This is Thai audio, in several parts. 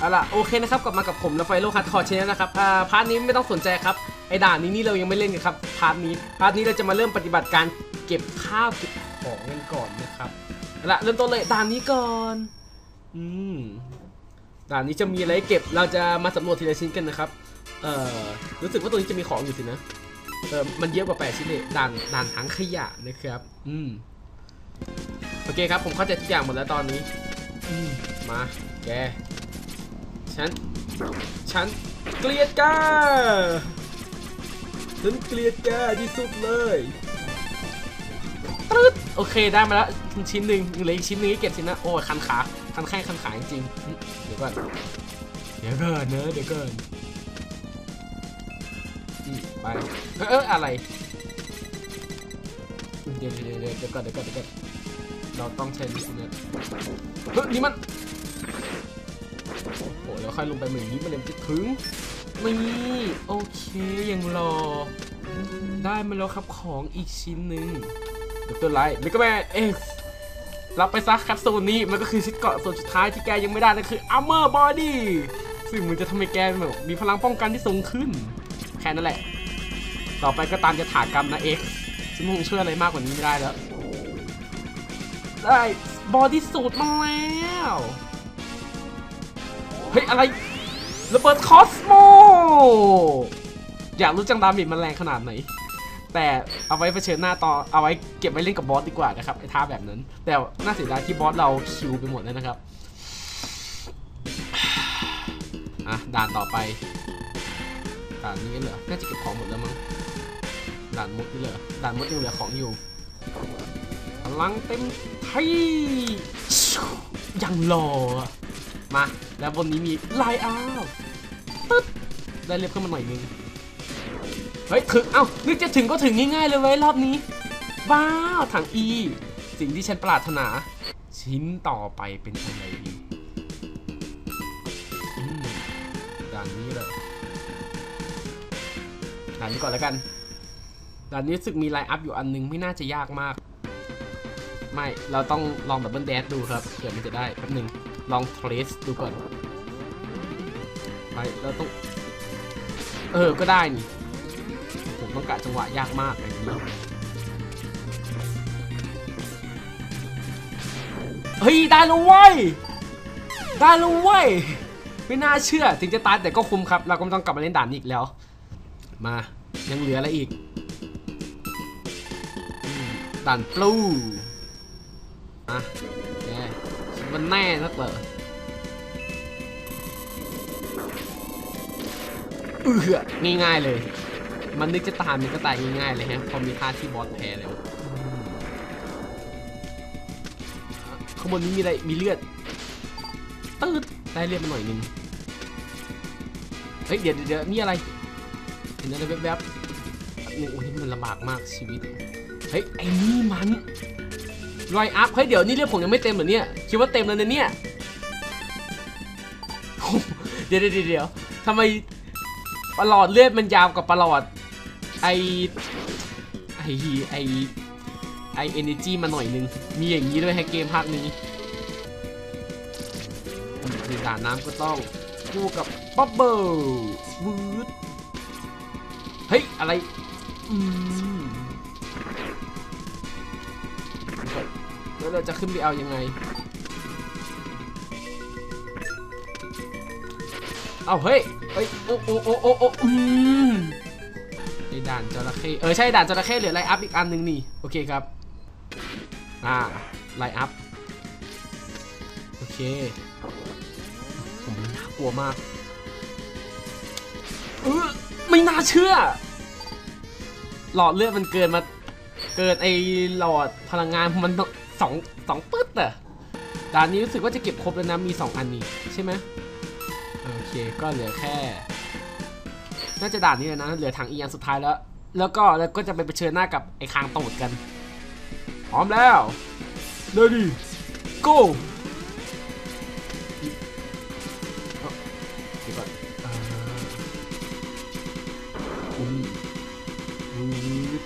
เอาล่ะโอเคนะครับกลับมากับผมและไฟโลคัทคอร์ชแนลนะครับอ่าพาร์ทนี้ไม่ต้องสนใจครับไอด่านนี้นี่เรายังไม่เล่นกันครับพาร์ทนี้พาร์ทนี้เราจะมาเริ่มปฏิบัติการเก็บข้าวเก็บของกันก่อนนะครับเอาล่ะเริ่มต้นเลยด่านนี้ก่อนอืมด่านนี้จะมีอะไรเก็บเราจะมาสำรวจทีละชิ้นกันนะครับเอ่อรู้สึกว่าตรงนี้จะมีของอยู่สินะเออมันเยอะกว่าแปดชิ้นเลยด่านด่านถังขยะนะครับ อืมโอเคครับผมเข้าใจทุกอย่างหมดแล้วตอนนี้ อืมมาแก ฉัน ฉันเกลียดแกฉันเกลียดแกที่สุดเลยตึ๊ดโอเคได้มาแล้วชิ้นหนึ่งเหลืออีกชิ้นหนึ่งให้เก็บสินะ โอ้คันขาคันแข้งคันขาจริงเดี๋ยวก่อนเดี๋ยวก่อนเนอะเดี๋ยวก่อนไปเอออะไร เดี๋ยวเดี๋ยวเดี๋ยวก่อนเดี๋ยวก่อนเดี๋ยวก่อนเราต้องใช้นี่สินะเฮ้ยนี่มัน แล้วค่อยลงไปเหมือนนี้มันเลยจะถึงไม่โอเคยังรอ ได้มาแล้วครับของอีกชิ้นหนึ่งเดี๋ยวตัวไลท์เมกาแมนเอ็กซ์รับไปซักแคปซูลนี้มันก็คือชิ้นเกาะส่วนสุดท้ายที่แกยังไม่ได้นั่นคือ Armor Body ซึ่งมันจะทำให้แกแบบมีพลังป้องกันที่สูงขึ้น แค่นั้นแหละ ต่อไปก็ตามจะถากรรมนะ X ฉันคงช่วยอะไรมากกว่านี้ไม่ได้แล้ว ได้บอดี้สูตรมาแล้ว เฮ้ย อะไรระเบิดคอสโม อยากรู้จังดาเมจมันแรงขนาดไหน แต่เอาไว้เผชิญหน้าต่อเอาไว้เก็บไว้เล่นกับบอสดีกว่านะครับไอ้ท่าแบบนั้น แต่น่าเสียดายที่บอสเราคิวไปหมดแล้วนะครับอะด่านต่อไปด่านนี้เหรอน่าจะเก็บของหมดแล้วมั้งด่านมุดนี่เหรอด่านมุดยังเหลือของอยู่พลังเต็มที่ยังรออะ มา แล้วบนนี้มีไลน์อาร์ปึ๊บได้เรียบขึ้นมาหน่อยนึงเฮ้ยถึงเอ้านึกจะถึงก็ถึงง่ายๆเลยเว้ยรอบนี้ว้าวถัง E สิ่งที่ฉันปรารถนา ชิ้นต่อไปเป็นอะไรดีด่านนี้เลยด่านนี้ก่อนแล้วกันด่านนี้รู้สึกมีไลน์อัพอยู่อันนึงไม่น่าจะยากมาก ไม่ เราต้องลองดับเบิลแดดดูครับเผื่อมันจะได้แป๊บหนึงลองเทรสดูก่อน ไป เราต้อง เออ ก็ได้นี่ ผมต้องกะจังหวะยากมากอย่างนี้เฮ้ย ได้แล้วเว้ย ได้แล้วเว้ย ไม่น่าเชื่อ ถึงจะตายแต่ก็คุ้มครับ เราก็ต้องกลับมาเล่นด่านนี้อีกแล้ว มา ยังเหลืออะไรอีก ด่านปลู อะแกมันแน่นักเหรอเอือง่ายๆเลย มันนึกจะตายมันก็ตายง่ายๆเลยฮะ พอมีท่าที่บอสแพ้แล้วข้างบนนี้มีอะไร มีเลือด ตืดได้เลือดมาหน่อยนึง เฮ้ย เดี๋ยวเดี๋ยวเดี๋ยวนี่อะไร เห็นอะไรแวบๆหนึ่งโอ้ยมันลำบากมากชีวิต เฮ้ย ไอ้นี่มัน รอยอัพเฮ้ยเดี๋ยวนี่เลือดผมยังไม่เต็มเหรอเนี่ยคิดว่าเต็มแล้วนะเนี่ยเดี๋ยวเดี๋ยวเดี๋ยวทำไมประหลอดเลือดมันยาวกว่าประหลอดไอไอไอไอเอเนจีมาหน่อยนึง มีอย่างนี้ด้วยให้เกมภาคนี้คือด่านน้ำก็ต้องคู่กับบับเบิลวืดเฮ้ย อะไร อืม แล้วเราจะขึ้นไปเอายังไง เอาเฮ้ยเฮ้ยโอ้โอ้โอ้โอ้โอ้อืมไอด่านจระเข้เออใช่ด่านจระเข้เหลือไลน์อัพอีกอันหนึ่งนี่ โอเคครับ อ่าไลน์อัพ โอเคผมน่ากลัวมากเออไม่น่าเชื่อ หลอดเลือดมันเกินมาเกินไอหลอดพลังงานมันต้อง สองสองปึ๊ดอะด่านนี้รู้สึกว่าจะเก็บครบแล้วนะ มีสองอันนี้ใช่ไหมโอเค ก็เหลือแค่ น่าจะด่านนี้เลยนะ เหลือถังอีกอันสุดท้ายแล้ว แล้วก็แล้วก็จะไปเผชิญหน้ากับไอ้คางตูดกัน พร้อมแล้วเดี๋ยดิ go เอ้าเดี๋ยวก่อนอุ้ย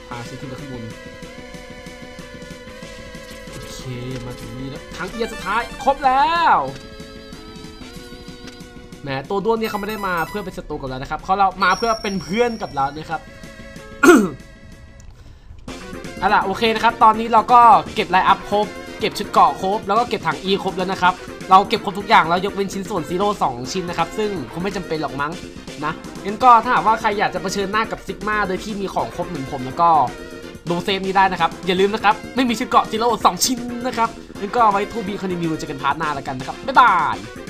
พาฉันขึ้นไปข้างบน มาถึงนี่แล้วทางเอียสุดท้ายครบแล้วแหมตัวด้วนเนี่ยเขาไม่ได้มาเพื่อเป็นศัตรูกับเรานะครับเขาเรามาเพื่อเป็นเพื่อนกับเรานะครับเอาล่ะโอเคนะครับ ตอนนี้เราก็เก็บไลน์อัพครบ เก็บชุดเกาะครบ แล้วก็เก็บถัง E ครบแล้วนะครับ เราเก็บครบทุกอย่างแล้วยกเว้นชิ้นส่วนซีโร่สองชิ้นนะครับ ซึ่งคงไม่จำเป็นหรอกมั้งนะงั้นก็ถ้าหากว่าใครอยากจะเผชิญหน้ากับซิกมาโดยที่มีของครบเหมือนผมแล้วก็ ดูเซฟนี้ได้นะครับ อย่าลืมนะครับ ไม่มีชื่อเกาะจิโร่สองชิ้นนะครับงั้นก็ไว้ทูบีคอนดิมิวเจอกันพาร์ทหน้าแล้วกันนะครับ บ๊ายบาย